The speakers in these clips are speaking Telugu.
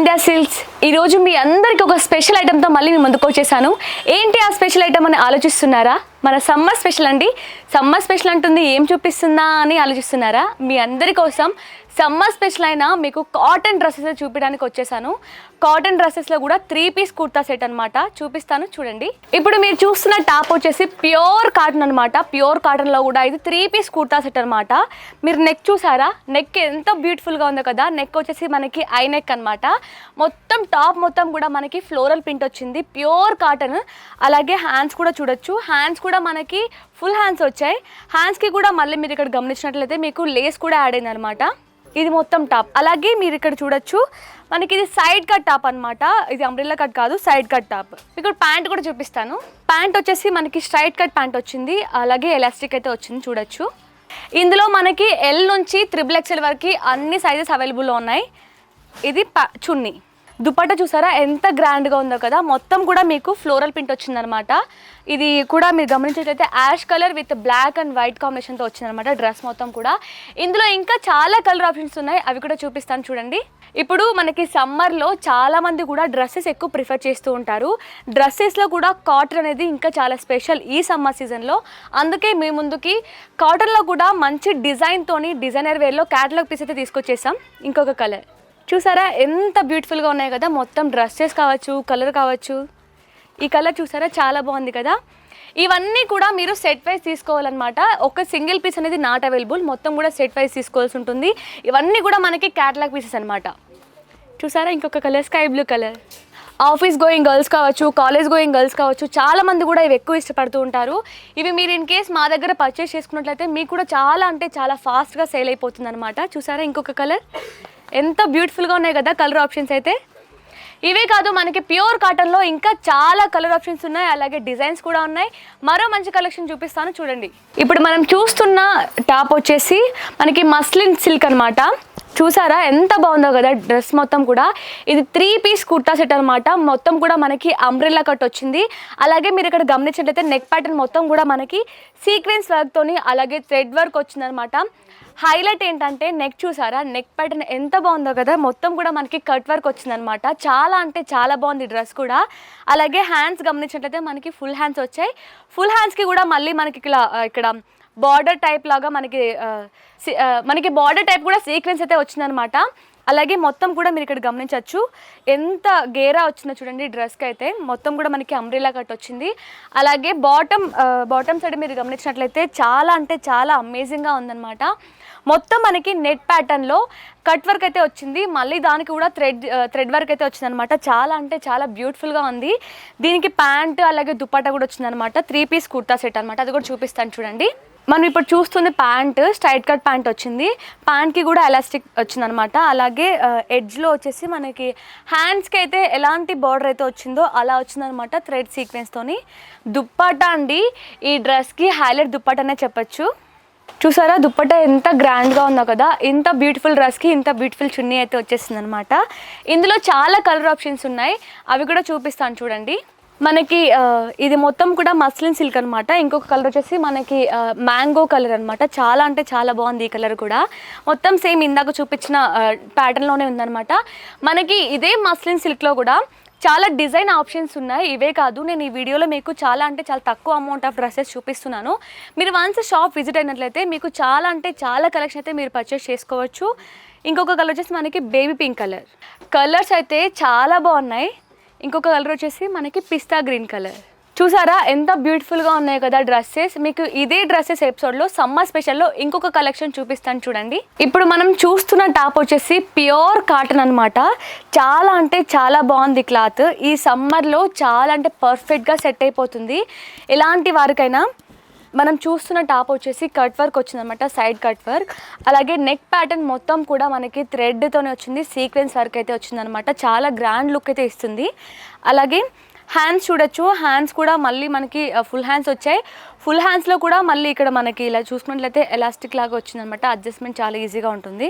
సంధ్యా సిల్క్స్ ఈరోజు మీ అందరికి ఒక స్పెషల్ ఐటెంతో మళ్ళీ నేను ముందుకు వచ్చేసాను. ఏంటి ఆ స్పెషల్ ఐటమ్ అని ఆలోచిస్తున్నారా? మన సమ్మర్ స్పెషల్ అండి. సమ్మర్ స్పెషల్ అంటుంది ఏం చూపిస్తుందా అని ఆలోచిస్తున్నారా? మీ అందరి కోసం సమ్మర్ స్పెషల్ అయినా మీకు కాటన్ డ్రెస్సెస్ చూపించడానికి వచ్చేసాను. కాటన్ డ్రెస్సెస్లో కూడా త్రీ పీస్ కుర్తా సెట్ అనమాట చూపిస్తాను చూడండి. ఇప్పుడు మీరు చూస్తున్న టాప్ వచ్చేసి ప్యూర్ కాటన్ అనమాట ప్యూర్ కాటన్లో కూడా ఇది త్రీ పీస్ కుర్తా సెట్ అనమాట మీరు నెక్ చూసారా? నెక్ ఎంత బ్యూటిఫుల్గా ఉందో కదా. నెక్ వచ్చేసి మనకి ఐ నెక్ అనమాట మొత్తం టాప్ మొత్తం కూడా మనకి ఫ్లోరల్ ప్రింట్ వచ్చింది. Pure cotton. అలాగే హ్యాండ్స్ కూడా చూడొచ్చు. హ్యాండ్స్ కూడా కూడా మనకి ఫుల్ హ్యాండ్స్ వచ్చాయి. హ్యాండ్స్కి కూడా మళ్ళీ మీరు ఇక్కడ గమనించినట్లయితే మీకు లేస్ కూడా యాడ్ అయింది అనమాట ఇది మొత్తం టాప్ అలాగే మీరు ఇక్కడ చూడొచ్చు మనకి ఇది సైడ్ కట్ టాప్ అన్నమాట. ఇది అంబ్రిల్లా కట్ కాదు సైడ్ కట్ టాప్ ఇక్కడ ప్యాంట్ కూడా చూపిస్తాను. ప్యాంట్ వచ్చేసి మనకి స్ట్రైట్ కట్ ప్యాంట్ వచ్చింది. అలాగే ఎలాస్టిక్ అయితే వచ్చింది చూడొచ్చు. ఇందులో మనకి ఎల్ నుంచి త్రిబుల్ ఎక్స్ఎల్ వరకు అన్ని సైజెస్ అవైలబుల్లో ఉన్నాయి. ఇది ప- చున్నీ. దుపట్టా చూసారా? ఎంత గ్రాండ్గా ఉందో కదా? మొత్తం కూడా మీకు ఫ్లోరల్ ప్రింట్ వచ్చిందనమాట. ఇది కూడా మీరు గమనించినట్లయితే ash colour with black and white కాంబినేషన్తో వచ్చిందనమాట డ్రెస్ మొత్తం కూడా. ఇందులో ఇంకా చాలా కలర్ ఆప్షన్స్ ఉన్నాయి. అవి కూడా చూపిస్తాను చూడండి. ఇప్పుడు మనకి సమ్మర్లో చాలా మంది కూడా డ్రెస్సెస్ ఎక్కువ ప్రిఫర్ చేస్తూ ఉంటారు. డ్రెస్సెస్లో కూడా కాటన్ అనేది ఇంకా చాలా స్పెషల్ ఈ సమ్మర్ సీజన్లో. అందుకే మీ ముందుకి కాటన్లో కూడా మంచి డిజైన్తోని డిజైనర్ వేర్లో క్యాటలాగ్ పీస్ అయితే తీసుకొచ్చేసాం. ఇంకొక కలర్. చూసారా? ఎంత బ్యూటిఫుల్గా ఉన్నాయి కదా? మొత్తం డ్రెస్సెస్ కావచ్చు కలర్ కావచ్చు. ఈ కలర్ చూసారా? చాలా బాగుంది కదా? ఇవన్నీ కూడా మీరు సెట్ వైజ్ తీసుకోవాలన్నమాట. ఒక సింగిల్ పీస్ అనేది నాట్ అవైలబుల్ మొత్తం కూడా సెట్ వైజ్ తీసుకోవాల్సి ఉంటుంది. ఇవన్నీ కూడా మనకి క్యాటలాగ్ పీసెస్ అనమాట చూసారా? ఇంకొక colour sky blue colour office going girls కావచ్చు కాలేజ్ గోయింగ్ గర్ల్స్ కావచ్చు చాలా మంది కూడా ఇవి ఎక్కువ ఇష్టపడుతూ ఉంటారు. ఇవి మీరు ఇన్ కేస్ మా దగ్గర పర్చేస్ చేసుకున్నట్లయితే మీకు కూడా చాలా అంటే చాలా ఫాస్ట్గా సేల్ అయిపోతుంది అనమాట చూసారా? ఇంకొక కలర్ ఎంత బ్యూటిఫుల్గా ఉన్నాయి కదా కలర్ ఆప్షన్స్ అయితే. ఇవే కాదు మనకి ప్యూర్ కాటన్లో ఇంకా చాలా కలర్ ఆప్షన్స్ ఉన్నాయి అలాగే డిజైన్స్ కూడా ఉన్నాయి. మరో మంచి కలెక్షన్ చూపిస్తాను చూడండి. ఇప్పుడు మనం చూస్తున్న టాప్ వచ్చేసి మనకి మస్లిన్ సిల్క్ అనమాట చూసారా? ఎంత బాగుందో కదా డ్రెస్ మొత్తం కూడా. ఇది త్రీ పీస్ కుర్తా సెట్ అనమాట మొత్తం కూడా మనకి అంబ్రెల్లా కట్ వచ్చింది. అలాగే మీరు ఇక్కడ గమనించినట్లయితే నెక్ ప్యాటర్న్ మొత్తం కూడా మనకి సీక్వెన్స్ వర్క్తోని అలాగే థ్రెడ్ వర్క్ వచ్చిందనమాట హైలైట్ ఏంటంటే నెక్ చూసారా? నెక్ ప్యాటర్న్ ఎంత బాగుందో కదా? మొత్తం కూడా మనకి కట్ వర్క్ వచ్చిందనమాట చాలా అంటే చాలా బాగుంది డ్రెస్ కూడా. అలాగే హ్యాండ్స్ గమనించినట్లయితే మనకి ఫుల్ హ్యాండ్స్ వచ్చాయి. ఫుల్ హ్యాండ్స్కి కూడా మళ్ళీ మనకి ఇలా ఇక్కడ బార్డర్ టైప్ లాగా మనకి మనకి బార్డర్ టైప్ కూడా సీక్వెన్స్ అయితే వచ్చిందనమాట అలాగే మొత్తం కూడా మీరు ఇక్కడ గమనించవచ్చు. ఎంత గేరా వచ్చిందో చూడండి డ్రెస్కి అయితే. మొత్తం కూడా మనకి అంబ్రిలా కట్ వచ్చింది. అలాగే బాటమ్ బాటమ్ సైడ్ మీరు గమనించినట్లయితే చాలా అంటే చాలా అమేజింగ్గా ఉందన్నమాట. మొత్తం మనకి నెట్ ప్యాటర్న్లో కట్ వర్క్ అయితే వచ్చింది. మళ్ళీ దానికి కూడా థ్రెడ్ థ్రెడ్ వర్క్ అయితే వచ్చిందనమాట చాలా అంటే చాలా బ్యూటిఫుల్గా ఉంది. దీనికి ప్యాంట్ అలాగే దుపట్టా కూడా వచ్చిందనమాట త్రీ పీస్ కుర్తా సెట్ అనమాట అది కూడా చూపిస్తాను చూడండి. మనం ఇప్పుడు చూస్తుంది ప్యాంట్ స్ట్రైట్ కట్ ప్యాంట్ వచ్చింది. ప్యాంట్కి కూడా ఎలాస్టిక్ వచ్చిందనమాట. అలాగే ఎడ్జ్లో వచ్చేసి మనకి హ్యాండ్స్కి అయితే ఎలాంటి బార్డర్ అయితే వచ్చిందో అలా వచ్చిందనమాట థ్రెడ్ సీక్వెన్స్తోని దుప్పట్టా అండి. ఈ డ్రెస్కి హైలైట్ దుప్పట్టనే చెప్పచ్చు. చూసారా? దుప్పట ఎంత గ్రాండ్గా ఉందో కదా. ఇంత బ్యూటిఫుల్ డ్రెస్కి ఇంత బ్యూటిఫుల్ చున్నీ అయితే వచ్చేసింది అనమాట ఇందులో చాలా కలర్ ఆప్షన్స్ ఉన్నాయి. అవి కూడా చూపిస్తాను చూడండి. మనకి ఇది మొత్తం కూడా మస్లిన్ సిల్క్ అనమాట ఇంకొక కలర్ వచ్చేసి మనకి మ్యాంగో కలర్ అనమాట చాలా అంటే చాలా బాగుంది ఈ కలర్ కూడా. మొత్తం సేమ్ ఇందాక చూపించిన ప్యాటర్న్లోనే ఉందనమాట మనకి ఇదే మస్లిన్ సిల్క్లో కూడా చాలా డిజైన్ ఆప్షన్స్ ఉన్నాయి. ఇవే కాదు నేను ఈ వీడియోలో మీకు చాలా అంటే చాలా తక్కువ అమౌంట్ ఆఫ్ డ్రెస్సెస్ చూపిస్తున్నాను. మీరు వన్స్ షాప్ విజిట్ అయినట్లయితే మీకు చాలా అంటే చాలా కలెక్షన్ అయితే మీరు పర్చేస్ చేసుకోవచ్చు. ఇంకొక కలర్ వచ్చేసి మనకి బేబీ పింక్ కలర్ కలర్స్ అయితే చాలా బాగున్నాయి. ఇంకొక కలర్ వచ్చేసి మనకి పిస్తా గ్రీన్ కలర్. చూసారా? ఎంత బ్యూటిఫుల్గా ఉన్నాయి కదా డ్రెస్సెస్. మీకు ఇదే డ్రెస్సెస్ ఎపిసోడ్లో సమ్మర్ స్పెషల్లో ఇంకొక కలెక్షన్ చూపిస్తాను చూడండి. ఇప్పుడు మనం చూస్తున్న టాప్ వచ్చేసి ప్యూర్ కాటన్ అనమాట చాలా అంటే చాలా బాగుంది క్లాత్. ఈ సమ్మర్లో చాలా అంటే పర్ఫెక్ట్గా సెట్ అయిపోతుంది. ఎలాంటి వారికైనా మనం చూస్తున్న టాప్ వచ్చేసి కట్ వర్క్ వచ్చిందనమాట సైడ్ కట్ వర్క్. అలాగే నెక్ ప్యాటర్న్ మొత్తం కూడా మనకి థ్రెడ్తోనే వచ్చింది సీక్వెన్స్ వర్క్ అయితే వచ్చిందనమాట చాలా గ్రాండ్ లుక్ అయితే ఇస్తుంది. అలాగే హ్యాండ్స్ చూడొచ్చు హ్యాండ్స్ కూడా మళ్ళీ మనకి ఫుల్ హ్యాండ్స్ వచ్చాయి. ఫుల్ హ్యాండ్స్లో కూడా మళ్ళీ ఇక్కడ మనకి ఇలా చూసుకున్నట్లయితే ఎలాస్టిక్ లాగా వచ్చిందనమాట అడ్జస్ట్మెంట్ చాలా ఈజీగా ఉంటుంది.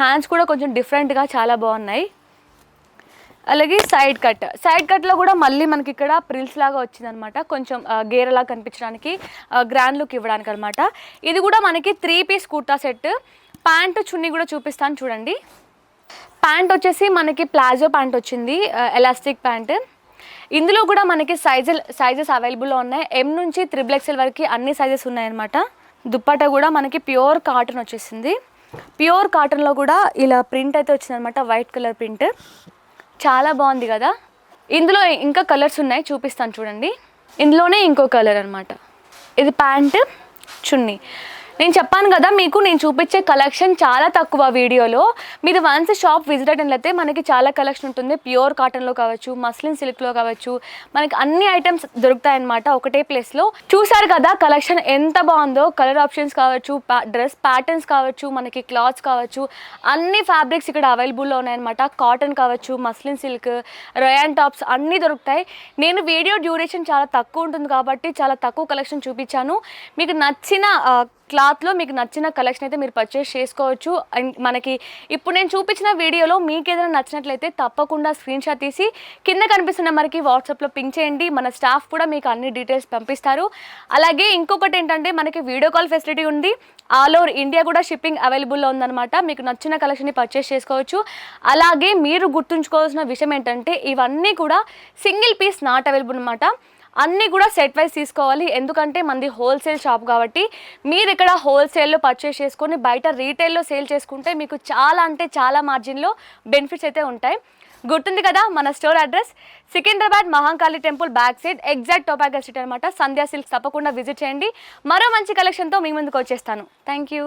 హ్యాండ్స్ కూడా కొంచెం డిఫరెంట్గా చాలా బాగున్నాయి. అలాగే సైడ్ కట్ సైడ్ కట్లో కూడా మళ్ళీ మనకి ఇక్కడ ప్రిల్స్ లాగా వచ్చిందనమాట. కొంచెం గేరలా కనిపించడానికి గ్రాండ్ లుక్ ఇవ్వడానికి అనమాట ఇది కూడా మనకి three piece kurta set pant chunni కూడా చూపిస్తాను చూడండి. ప్యాంట్ వచ్చేసి మనకి ప్లాజో ప్యాంట్ వచ్చింది ఎలాస్టిక్ ప్యాంట్ ఇందులో కూడా మనకి సైజు సైజెస్ అవైలబుల్లో ఉన్నాయి. ఎం నుంచి త్రిబుల్ ఎక్స్ఎల్ వరకు అన్ని సైజెస్ ఉన్నాయన్నమాట. దుప్పట కూడా మనకి ప్యూర్ కాటన్ వచ్చేసింది. ప్యూర్ కాటన్లో కూడా ఇలా ప్రింట్ అయితే వచ్చిందనమాట వైట్ కలర్ ప్రింట్ చాలా బాగుంది కదా? ఇందులో ఇంకా కలర్స్ ఉన్నాయి చూపిస్తాను చూడండి. ఇందులోనే ఇంకో కలర్ అనమాట ఇది ప్యాంట్ చున్నీ. నేను చెప్పాను కదా మీకు నేను చూపించే కలెక్షన్ చాలా తక్కువ వీడియోలో. మీరు వన్స్ షాప్ విజిట్ అయినట్లయితే మనకి చాలా కలెక్షన్ ఉంటుంది. ప్యూర్ కాటన్లో కావచ్చు మస్లిన్ సిల్క్లో కావచ్చు మనకి అన్ని ఐటమ్స్ దొరుకుతాయన్నమాట ఒకటే ప్లేస్లో చూసారు కదా కలెక్షన్ ఎంత బాగుందో. కలర్ ఆప్షన్స్ కావచ్చు డ్రెస్ ప్యాటర్న్స్ కావచ్చు మనకి క్లాత్స్ కావచ్చు అన్ని ఫ్యాబ్రిక్స్ ఇక్కడ అవైలబుల్లో ఉన్నాయన్నమాట. కాటన్ కావచ్చు మస్లిన్ సిల్క్ రయాన్ టాప్స్ అన్నీ దొరుకుతాయి. నేను వీడియో డ్యూరేషన్ చాలా తక్కువ ఉంటుంది కాబట్టి చాలా తక్కువ కలెక్షన్ చూపించాను. మీకు నచ్చిన క్లా క్లాత్లో మీకు నచ్చిన కలెక్షన్ అయితే మీరు పర్చేస్ చేసుకోవచ్చు. అండ్ మనకి ఇప్పుడు నేను చూపించిన వీడియోలో మీకు ఏదైనా నచ్చినట్లయితే తప్పకుండా స్క్రీన్ షాట్ తీసి కింద కనిపిస్తున్న మనకి వాట్సాప్లో పింక్ చేయండి. మన స్టాఫ్ కూడా మీకు అన్ని డీటెయిల్స్ పంపిస్తారు. అలాగే ఇంకొకటి ఏంటంటే మనకి వీడియో కాల్ ఫెసిలిటీ ఉంది. ఆల్ ఓవర్ ఇండియా కూడా షిప్పింగ్ అవైలబుల్లో ఉందన్నమాట. మీకు నచ్చిన కలెక్షన్ని పర్చేస్ చేసుకోవచ్చు. అలాగే మీరు గుర్తుంచుకోవాల్సిన విషయం ఏంటంటే ఇవన్నీ కూడా సింగిల్ పీస్ నాట్ అవైలబుల్ అనమాట అన్నీ కూడా సెట్ వైజ్ తీసుకోవాలి. ఎందుకంటే మనది హోల్సేల్ షాప్ కాబట్టి మీరు ఇక్కడ హోల్సేల్లో పర్చేస్ చేసుకొని బయట రీటైల్లో సేల్ చేసుకుంటే మీకు చాలా అంటే చాలా మార్జిన్లో బెనిఫిట్స్ అయితే ఉంటాయి. గుర్తుంది కదా మన store address Secunderabad Mahankali temple back side exact టోపాగా street అనమాట సంధ్యా సిల్క్స్ తప్పకుండా విజిట్ చేయండి. మరో మంచి కలెక్షన్తో మీ ముందుకు వచ్చేస్తాను. Thank you